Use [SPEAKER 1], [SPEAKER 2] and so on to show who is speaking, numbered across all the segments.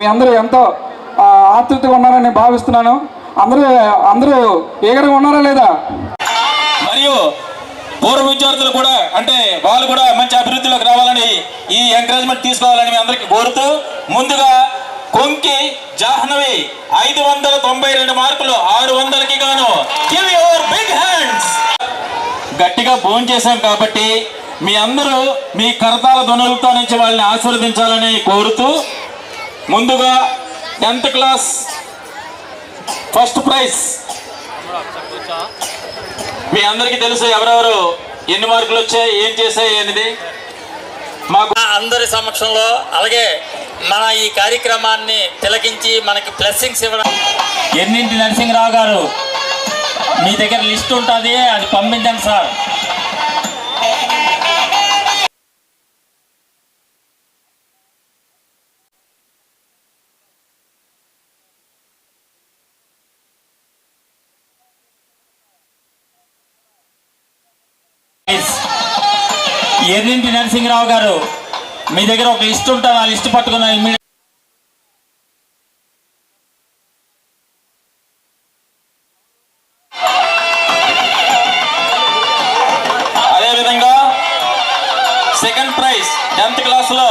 [SPEAKER 1] మీ అందరూ ఎంతో ఆతృతగా ఉన్నారని భావిస్తున్నాను. అందరూ అందరూ ఏగరగా ఉన్నారా లేదా?
[SPEAKER 2] మరియు పూర్వ విద్యార్థులు కూడా అంటే వాళ్ళు కూడా మంచి అభివృద్ధిలోకి రావాలని ఈ ఎంకరేజ్మెంట్ తీసుకోవాలని మీ అందరికీ కోరుతూ ముందుగా కొంకి జాహ్నవి ఐదు వందల తొంభై రెండు మార్కులు ఆరు వందలకి గాను. గివ్ యువర్ బిగ్ హ్యాండ్స్ గట్టిగా ఫోన్ చేశాం కాబట్టి మీ అందరూ మీ కరతాల ధ్వనులతో నుంచి వాళ్ళని ఆశీర్వదించాలని కోరుతూ ముందుగా టెన్త్ క్లాస్ ఫస్ట్ ప్రైజ్. మీ అందరికీ తెలుసు ఎవరెవరు ఎన్ని మార్కులు వచ్చాయి ఏం చేశాయి అనేది. మాకు
[SPEAKER 3] అందరి సమక్షంలో అలాగే మన ఈ కార్యక్రమాన్ని తిలకించి మనకి బ్లెస్సింగ్స్ ఇవ్వడం. ఎన్నింటి నరసింహరావు గారు మీ దగ్గర లిస్ట్ ఉంటుంది అది పంపించండి సార్. ఎన్నింటి నరసింహరావు గారు మీ దగ్గర ఒక లిస్ట్ ఉంటుంది ఆ లిస్ట్ పట్టుకున్న immediate-
[SPEAKER 2] అదే విధంగా సెకండ్ ప్రైజ్ టెన్త్ క్లాస్లో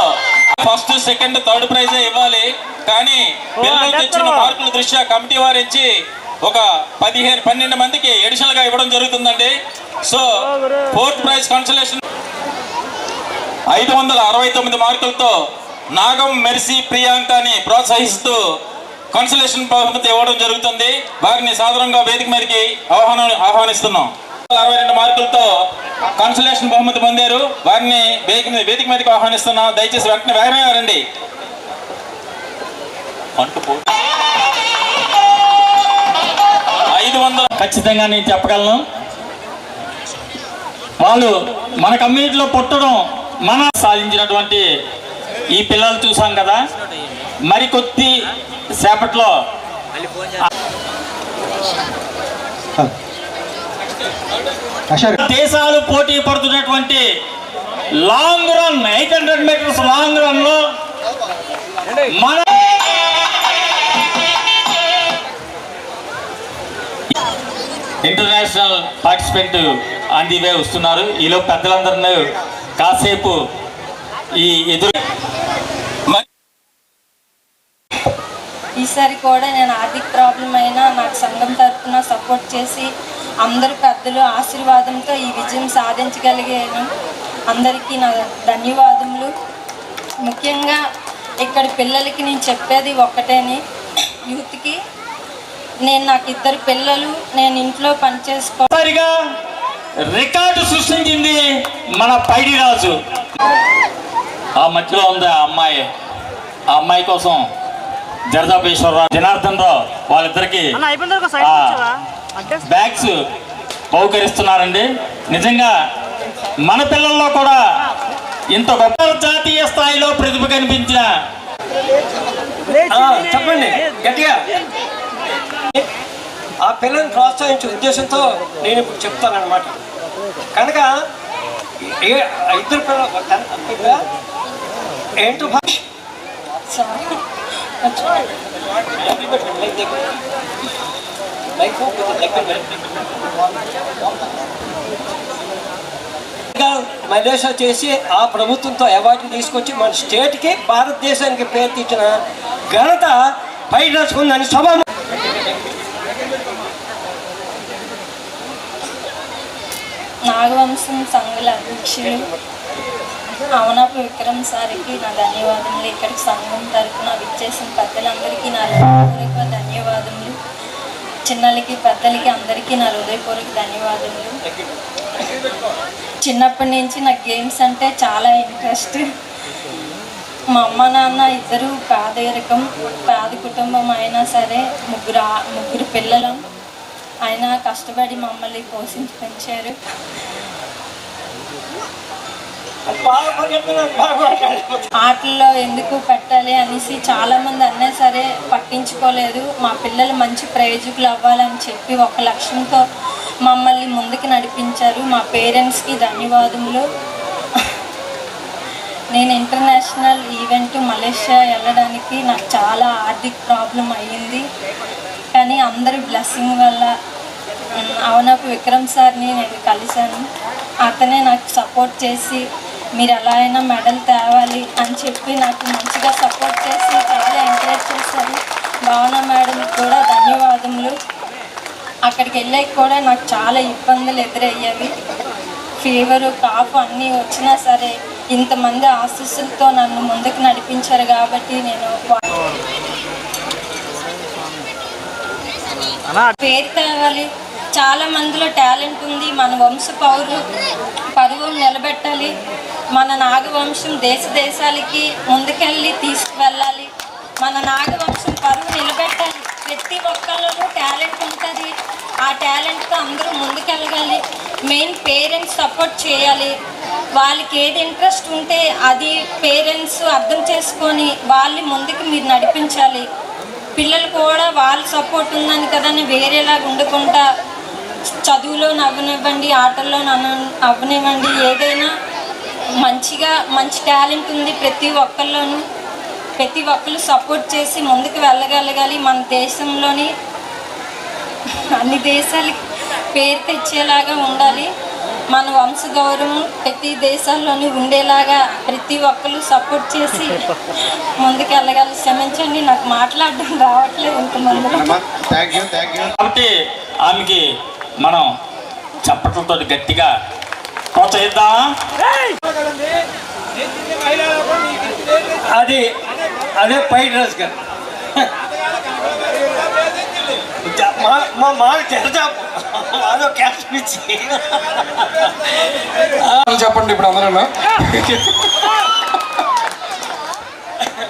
[SPEAKER 2] ఫస్ట్ సెకండ్ థర్డ్ ప్రైజ్ ఇవ్వాలి. కానీ పిల్లలు తెచ్చిన మార్కుల దృష్ట్యా కమిటీ వారు ఇచ్చి ఒక పదిహేను పన్నెండు మందికి ఎడిషనల్గా ఇవ్వడం జరుగుతుందండి. సో ఫోర్త్ ప్రైజ్ కన్సలేషన్ ఐదు వందల అరవై తొమ్మిది మార్కులతో నాగం మెర్సీ ప్రియాంకని ప్రోత్సహిస్తూ కన్సలేషన్ బహుమతి ఇవ్వడం జరుగుతుంది. వారిని సాధారణంగా వేదిక మీదకి ఆహ్వానం ఆహ్వానిస్తున్నాం. అరవై రెండు మార్కులతో కన్సలేషన్ బహుమతి పొందారు. వారిని వేదిక మీద వేదిక మీదకి ఆహ్వానిస్తున్నాం. దయచేసి వెంటనే వేగమే రండి ఐదు వందల
[SPEAKER 3] ఖచ్చితంగా నేను చెప్పగలను. వాళ్ళు మన కమ్యూనిటీలో పుట్టడం మన సాధించినటువంటి ఈ పిల్లలు చూసాం కదా. మరి కొద్ది సేపట్లో దేశాలు పోటీ పడుతున్నటువంటి long run eight hundred metres long రన్లో మన international participant on the way వస్తున్నారు. ఈలో పెద్దలందరినీ కాసేపు ఈ ఎదురు
[SPEAKER 4] ఈసారి కూడా నేను ఆర్థిక ప్రాబ్లం అయినా నాకు సంఘం తరఫున సపోర్ట్ చేసి అందరు పెద్దలు ఆశీర్వాదంతో ఈ విజయం సాధించగలిగాను. అందరికీ నా ధన్యవాదములు. ముఖ్యంగా ఇక్కడ పిల్లలకి నేను చెప్పేది ఒక్కటేని. యూత్కి నేను నాకు ఇద్దరు పిల్లలు నేను ఇంట్లో పనిచేసుకో
[SPEAKER 3] సరిగా రికార్డు సృష్టించింది మన పైడి రాజు. ఆ మధ్యలో ఉంది ఆ అమ్మాయి. ఆ అమ్మాయి కోసం జరదాపేశ్వరరావు జనార్దన్ రావు వాళ్ళిద్దరికి బ్యాగ్స్ బహుకరిస్తున్నారండి. నిజంగా మన పిల్లల్లో కూడా ఇంత గొప్ప జాతీయ స్థాయిలో ప్రతిభ కనిపించిన
[SPEAKER 5] చెప్పండి గట్టిగా. పిల్లల్ని ప్రోత్సహించే ఉద్దేశంతో నేను ఇప్పుడు చెప్తానమాట కనుక ఏ- ఇద్దరు పిల్లలు టెన్త్ ఏంటో భాష
[SPEAKER 4] సారీ
[SPEAKER 5] మలేషియా చేసి ఆ ప్రభుత్వంతో అవార్డు తీసుకొచ్చి మన స్టేట్కి భారతదేశానికి పేరు తెచ్చిన ఘనత పై రాసుకుందని సభ
[SPEAKER 4] నాగవంశం సంఘుల అధ్యక్షుడు అవనాపు విక్రమ్ సార్కి నా ధన్యవాదములు. ఇక్కడికి సంఘం తరఫున విచ్చేసిన పెద్దలందరికీ నా హృదయపూర్వక ధన్యవాదములు. చిన్నలకి పెద్దలకి అందరికీ నా హృదయపూర్వక ధన్యవాదములు. చిన్నప్పటి నుంచి నాకు గేమ్స్ అంటే చాలా ఇంట్రెస్ట్. మా అమ్మ నాన్న ఇద్దరు పేదరికం పేద కుటుంబం అయినా సరే ముగ్గురు ముగ్గురు పిల్లలం. ఆయన కష్టపడి మమ్మల్ని పోషించి పెంచారు. ఆటల్లో ఎందుకు పెట్టాలి అనేసి చాలామంది అన్నా సరే పట్టించుకోలేదు. మా పిల్లలు మంచి ప్రయోజకులు అవ్వాలని చెప్పి ఒక లక్ష్యంతో మమ్మల్ని ముందుకు నడిపించారు. మా పేరెంట్స్కి ధన్యవాదములు. నేను ఇంటర్నేషనల్ ఈవెంట్ మలేషియా వెళ్ళడానికి నాకు చాలా ఆర్థిక ప్రాబ్లం అయ్యింది. కానీ అందరి బ్లెస్సింగ్ వల్ల అవునకు విక్రమ్ సార్ని నేను కలిశాను. అతనే నాకు సపోర్ట్ చేసి మీరు ఎలా అయినా మెడల్ తేవాలి అని చెప్పి నాకు మంచిగా సపోర్ట్ చేసి చాలా ఎంకరేజ్ చేశారు. భావన మేడం కూడా ధన్యవాదములు. అక్కడికి వెళ్ళాక కూడా నాకు చాలా ఇబ్బందులు ఎదురయ్యేవి. ఫీవరు కాఫ్ అన్నీ వచ్చినా సరే ఇంతమంది ఆశీస్సులతో నన్ను ముందుకు నడిపించారు కాబట్టి నేను వా- పేరు తేవాలి చాలా మందిలో టాలెంట్ ఉంది. మన వంశ పౌరు పరువు నిలబెట్టాలి. మన నాగవంశం దేశ దేశాలకి ముందుకెళ్ళి తీసుకువెళ్ళాలి. మన నాగవంశం పరువు నిలబెట్టాలి. ప్రతి ఒక్కళ్ళలో టాలెంట్ ఉంటుంది. ఆ టాలెంట్తో అందరూ ముందుకెళ్ళగాలి. మెయిన్ పేరెంట్స్ సపోర్ట్ చేయాలి. వాళ్ళకి ఏది ఇంట్రెస్ట్ ఉంటే అది పేరెంట్స్ అర్థం చేసుకొని వాళ్ళని ముందుకు మీరు నడిపించాలి. పిల్లలు కూడా వాళ్ళ సపోర్ట్ ఉందని కదని వేరేలాగా ఉండకుండా చదువులో నవ్వనివ్వండి ఆటల్లో నవ్వనివ్వండి ఏదైనా మంచిగా మంచి టాలెంట్ ఉంది ప్రతి ఒక్కళ్ళలోనూ. ప్రతి ఒక్కరు సపోర్ట్ చేసి ముందుకు వెళ్ళగలగాలి. మన దేశంలోని అన్ని దేశాలకి పేరు తెచ్చేలాగా ఉండాలి. మన వంశ గౌరవం ప్రతి దేశాల్లోని ఉండేలాగా ప్రతి ఒక్కరు సపోర్ట్ చేసి ముందుకు వెళ్ళగాలి క్షమించండి నాకు మాట్లాడడం రావట్లేదు ఇంతమందిలో.
[SPEAKER 3] కాబట్టి ఆమెకి మనం చప్పట్లతో గట్టిగా ప్రోత్సహిద్దామా?
[SPEAKER 5] అది అదే పైన రాజు గారు. మా మా మా తెరచాపు క్యాష్ ఇచ్చి
[SPEAKER 1] చెప్పండి ఇప్పుడు అందరూ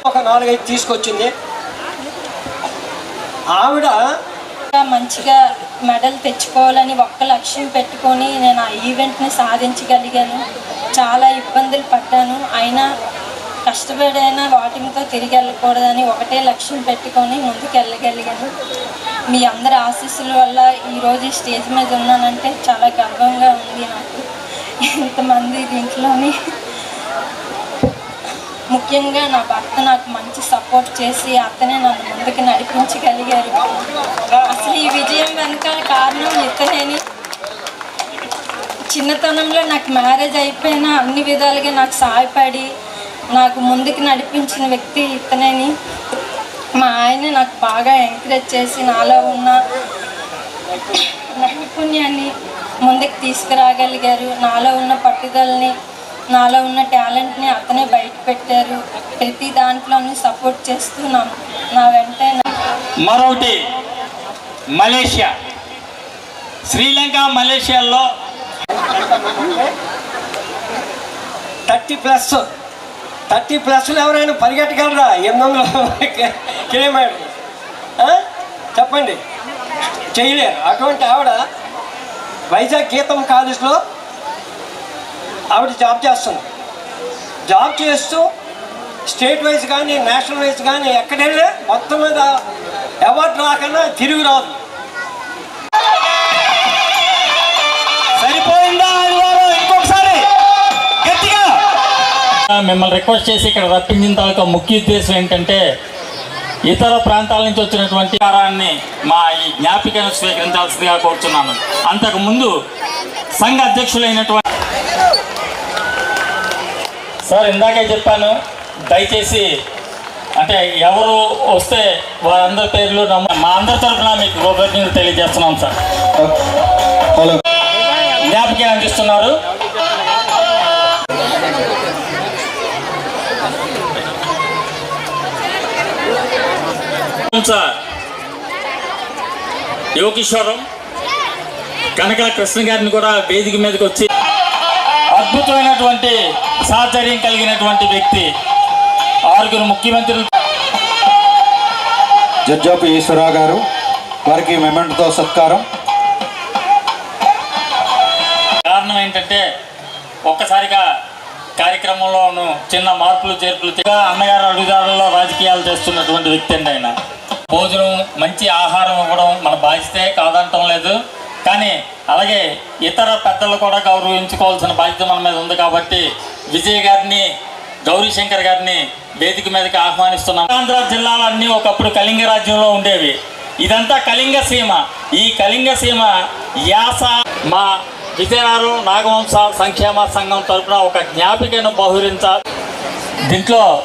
[SPEAKER 5] ఒక నాలుగైదు తీసుకొచ్చింది. ఆవిడ
[SPEAKER 4] మంచిగా మెడల్ తెచ్చుకోవాలని ఒక్క లక్ష్యం పెట్టుకొని నేను ఆ ఈవెంట్ని సాధించగలిగాను. చాలా ఇబ్బందులు పడ్డాను. అయినా కష్టపడైనా వాటితో తిరిగి వెళ్ళకూడదని ఒకటే లక్ష్యం పెట్టుకొని ముందుకు వెళ్ళగలిగాను మీ అందరి ఆశీస్సుల వల్ల ఈరోజు స్టేజ్ మీద ఉన్నానంటే చాలా గర్వంగా ఉంది నాకు. ఇంతమంది దీంట్లోని ముఖ్యంగా నా భర్త నాకు మంచి సపోర్ట్ చేసి అతనే నన్ను ముందుకు నడిపించగలిగారు. అసలు ఈ విజయం వెనకాల కారణం ఇతనేని. చిన్నతనంలో నాకు మ్యారేజ్ అయిపోయినా అన్ని విధాలుగా నాకు సహాయపడి నాకు ముందుకు నడిపించిన వ్యక్తి ఇతనేని. మా ఆయన నాకు బాగా ఎంకరేజ్ చేసి నాలో ఉన్న నైపుణ్యాన్ని ముందుకు తీసుకురాగలిగారు. నాలో ఉన్న పట్టుదలని నాలో ఉన్న టాలెంట్ని అతనే బయట పెట్టారు ప్రతి దాంట్లోనూ సపోర్ట్ చేస్తూ నా నా వెంటే
[SPEAKER 3] మరొకటి మలేషియా. శ్రీలంక మలేషియాలో
[SPEAKER 5] థర్టీ ప్లస్ థర్టీ ప్లస్లో ఎవరైనా పరిగెట్టగలరా? ఎనిమిది వందల కిలోమీటర్ చెప్పండి. చేయలేరు. అటువంటి ఆవిడ వైజాగ్ గీతం కాలేజ్లో ఆవిడ జాబ్ చేస్తుంది. జాబ్ చేస్తూ స్టేట్ వైజ్ కానీ నేషనల్ వైజ్ కానీ ఎక్కడైనా మొత్తం మీద అవార్డు రాకన్నా తిరిగి రాదు.
[SPEAKER 3] మిమ్మల్ని రిక్వెస్ట్ చేసి ఇక్కడ రప్పించిన తాలూకా ముఖ్య ఉద్దేశం ఏంటంటే ఇతర ప్రాంతాల నుంచి వచ్చినటువంటి కారాన్ని మా ఈ జ్ఞాపికను స్వీకరించాల్సిందిగా కోరుతున్నాను అంతకు ముందు సంఘ అధ్యక్షులైనటువంటి సార్ ఇందాకే చెప్పాను దయచేసి అంటే ఎవరు వస్తే వారందరి పేర్లు నమ్మ- మా అందరి తరఫున మీకు కృతజ్ఞతలు తెలియజేస్తున్నాం సార్.
[SPEAKER 6] హలో.
[SPEAKER 3] జ్ఞాపిక అందిస్తున్నారు. యోగేశ్వరం కనకల కృష్ణ గారిని కూడా వేదిక మీదకి వచ్చి అద్భుతమైనటువంటి సాహచర్యం కలిగినటువంటి వ్యక్తి ఆరుగురు ముఖ్యమంత్రులు.
[SPEAKER 6] జడ్జాపు ఈశ్వరరావు గారు వారికి మెమెంట్తో సత్కారం.
[SPEAKER 3] కారణం ఏంటంటే ఒక్కసారిగా కార్యక్రమంలోను చిన్న మార్పులు చేర్పులు అన్నగారు అడుగుదారుల్లో రాజకీయాలు చేస్తున్నటువంటి వ్యక్తి అండి ఆయన. భోజనం మంచి ఆహారం ఇవ్వడం మన బాధ్యతే కాదంటం లేదు. కానీ అలాగే ఇతర పెద్దలు కూడా గౌరవించుకోవాల్సిన బాధ్యత మన మీద ఉంది కాబట్టి విజయ్ గారిని గౌరీశంకర్ గారిని వేదిక మీదకి ఆహ్వానిస్తున్నాం. ఆంధ్ర జిల్లాలన్నీ ఒకప్పుడు కళింగ రాజ్యంలో ఉండేవి. ఇదంతా కళింగ సీమ. ఈ కళింగ సీమ యాస మా విజయనగరం నాగవంశ సంక్షేమ సంఘం తరపున ఒక జ్ఞాపికను బహురించాలి. దీంట్లో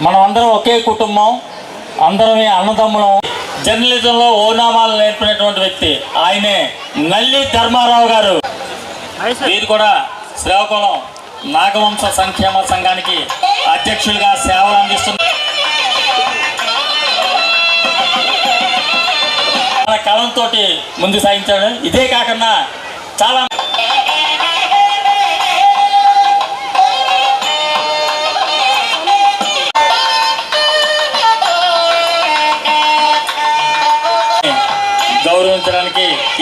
[SPEAKER 3] మనం అందరం ఒకే కుటుంబం. అందరమే అన్నదమ్ములం. జర్నలిజంలో ఓనామాలు నేర్పినటువంటి వ్యక్తి ఆయనే నల్లి ధర్మారావు గారు. వీరు కూడా శ్రీకాకుళం నాగవంశ సంక్షేమ సంఘానికి అధ్యక్షులుగా సేవలు అందిస్తున్నారు. తన కలంతో ముందు సాగించాడు. ఇదే కాకుండా చాలా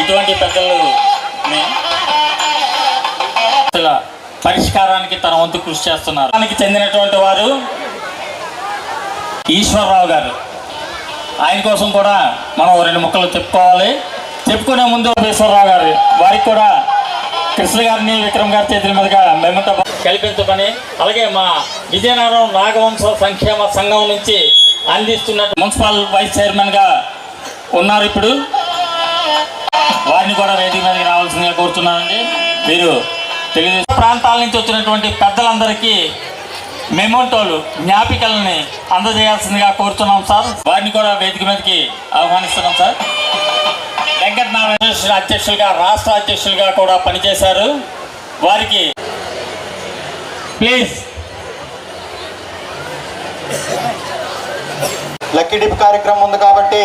[SPEAKER 3] ఇటువంటి పెద్దలు పరిష్కారానికి తన వంతు కృషి చేస్తున్నారు. దానికి చెందినటువంటి వారు ఈశ్వరరావు గారు. ఆయన కోసం కూడా మనం రెండు ముక్కలు చెప్పుకోవాలి. చెప్పుకునే ముందు ఈశ్వరరావు గారు వారికి కూడా కృష్ణ గారిని విక్రమ్ గారి చేతుల మీదుగా మేమంతా కల్పించమని అలాగే మా విజయనగరం నాగవంశ సంక్షేమ సంఘం నుంచి అందిస్తున్న మున్సిపల్ వైస్ చైర్మన్గా ఉన్నారు ఇప్పుడు. వారిని కూడా వేదిక మీదకి రావాల్సిందిగా కోరుతున్నానండి మీరు తెలుగుదేశం ప్రాంతాల నుంచి వచ్చినటువంటి పెద్దలందరికీ మెమోటోలు జ్ఞాపికలని అందజేయాల్సిందిగా కోరుతున్నాం సార్. వారిని కూడా వేదిక మీదకి ఆహ్వానిస్తున్నాం సార్. వెంకటనారాయణ అధ్యక్షులుగా రాష్ట్ర అధ్యక్షులుగా కూడా పనిచేశారు. వారికి ప్లీజ్.
[SPEAKER 6] లక్కీ డిప్ కార్యక్రమం ఉంది కాబట్టి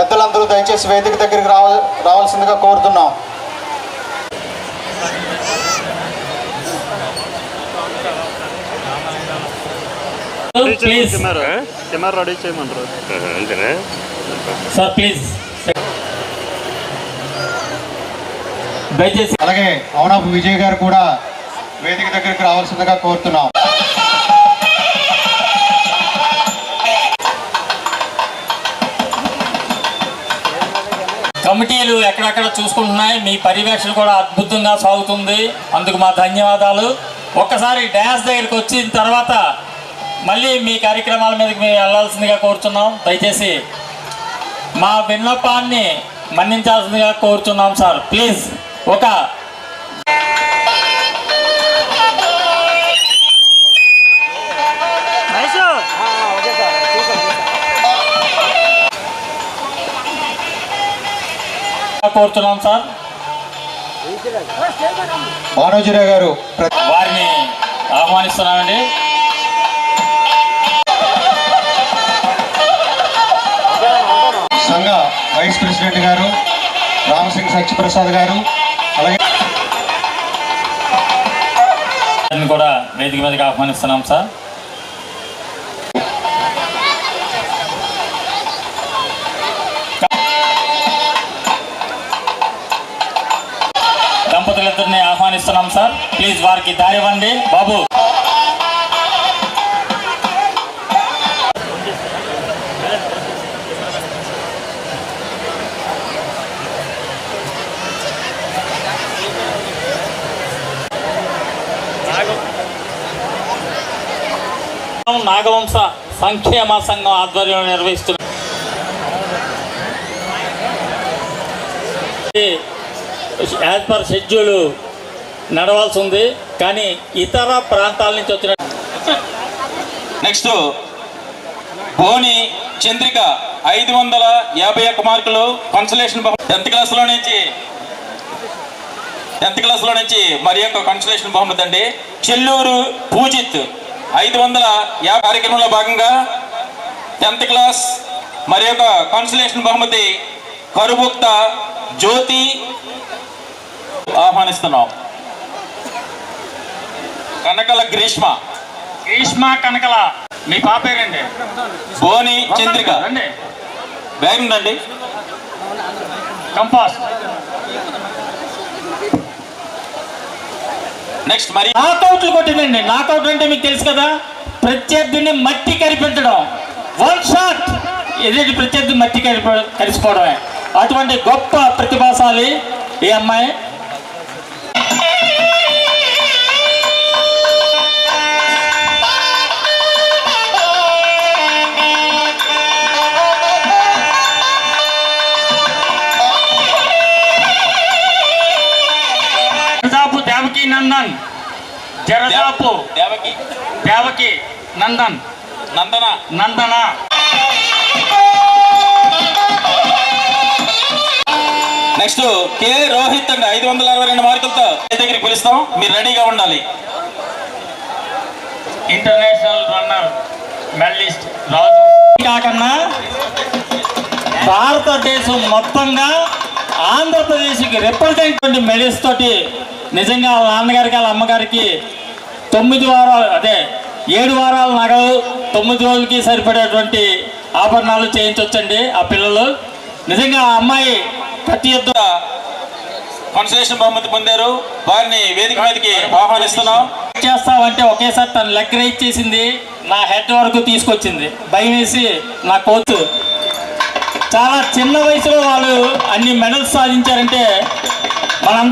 [SPEAKER 6] పెద్దలందరూ దయచేసి వేదిక దగ్గరికి రావ రావాల్సిందిగా కోరుతున్నాం.
[SPEAKER 3] ప్లీజ్
[SPEAKER 7] కెమెరా రెడీ చేయమంటారు. అంతేనా?
[SPEAKER 3] సార్ ప్లీజ్ దయచేసి
[SPEAKER 6] అలాగే అవునాపు విజయ్ గారు కూడా వేదిక దగ్గరికి రావాల్సిందిగా కోరుతున్నాం.
[SPEAKER 3] కమిటీలు ఎక్కడెక్కడ చూసుకుంటున్నాయి మీ పర్యవేక్షణ కూడా అద్భుతంగా సాగుతుంది. అందుకు మా ధన్యవాదాలు. ఒక్కసారి డ్యాన్స్ దగ్గరికి వచ్చిన తర్వాత మళ్ళీ మీ కార్యక్రమాల మీదకి మేము వెళ్ళాల్సిందిగా కోరుతున్నాం దయచేసి మా విన్నపాన్ని మన్నించాల్సిందిగా కోరుతున్నాం సార్. ప్లీజ్ ఒక కోరుతున్నాం సార్.
[SPEAKER 6] భానోజీరావు గారు
[SPEAKER 3] వారిని ఆహ్వానిస్తున్నామండి.
[SPEAKER 6] సంఘ వైస్ ప్రెసిడెంట్ గారు రామసింగ్ సత్యప్రసాద్ గారు అలాగే
[SPEAKER 3] కూడా వేదిక మీదకి ఆహ్వానిస్తున్నాం సార్. ఆహ్వానిస్తున్నాం సార్. ప్లీజ్ వారికి దారివ్వండి బాబు. నాగవంశ సంక్షేమ సంఘం ఆధ్వర్యంలో నిర్వహిస్తున్న యాజ్ పర్ షెడ్యూల్ నడవాల్సి ఉంది కానీ ఇతర ప్రాంతాల నుంచి వచ్చిన
[SPEAKER 2] నెక్స్ట్ భోని చంద్రిక ఐదు వందల యాభై ఒక్క మార్కులు కన్సలేషన్ టెన్త్ క్లాస్లో నుంచి టెన్త్ క్లాస్లో నుంచి మరి యొక్క కన్సలేషన్ బహుమతి అండి. చెల్లూరు పూజిత్ ఐదు వందల యాభై కార్యక్రమంలో భాగంగా టెన్త్ క్లాస్ మరి యొక్క కన్సలేషన్ బహుమతి కరుబుక్త జ్యోతి ఆహ్వానిస్తున్నాం. కనకల గ్రీష్మ.
[SPEAKER 3] గ్రీష్మ కనకల. మీ పాప పేరండి
[SPEAKER 2] భోని చంద్రిక.
[SPEAKER 3] రండి.
[SPEAKER 2] బ్యాగ్ ఉందండి.
[SPEAKER 3] కంపాస్.
[SPEAKER 2] నెక్స్ట్ మరి.
[SPEAKER 3] నాకౌట్లు కొట్టిందండి. నాకౌట్ అంటే మీకు తెలుసు కదా ప్రత్యర్థిని మట్టి కరిపించడం. వన్ షాట్ ఎదుటి ప్రత్యర్థి మట్టి కరిప కరిసిపోవడమే? అటువంటి గొప్ప ప్రతిభాశాలి ఈ అమ్మాయి. నందన్ జరదాపు
[SPEAKER 2] దేవకి
[SPEAKER 3] దేవకి నందన్.
[SPEAKER 2] నందన.
[SPEAKER 3] నందన.
[SPEAKER 2] నెక్స్ట్ కే రోహిత్ అండి ఐదు వందల అరవై రెండు మార్కులతో మీ దగ్గరికి పిలుస్తాం మీరు రెడీగా ఉండాలి.
[SPEAKER 3] International runner medallist Raju. కాకన్నా భారతదేశం మొత్తంగా ఆంధ్రప్రదేశ్కి రిప్రజెంట్ మెడల్స్ తోటి నిజంగా వాళ్ళ నాన్నగారికి వాళ్ళ అమ్మగారికి తొమ్మిది వారాలు అదే ఏడు వారాల నగలు తొమ్మిది రోజులకి సరిపడేటువంటి ఆభరణాలు చేయించవచ్చండి ఆ పిల్లలు. నిజంగా ఆ అమ్మాయి ప్రతి యుద్ధ
[SPEAKER 2] కొనసేషన్ బహుమతి పొందారు. వారిని వేదిక మీదకి ఆహ్వానిస్తున్నాం.
[SPEAKER 3] చేస్తావంటే ఒకేసారి తను లెక్క ఇచ్చేసింది నా హెడ్ వరకు తీసుకొచ్చింది. భయం వేసి నా కోచ్. చాలా చిన్న వయసులో వాళ్ళు అన్ని మెడల్స్ సాధించారంటే మనందరూ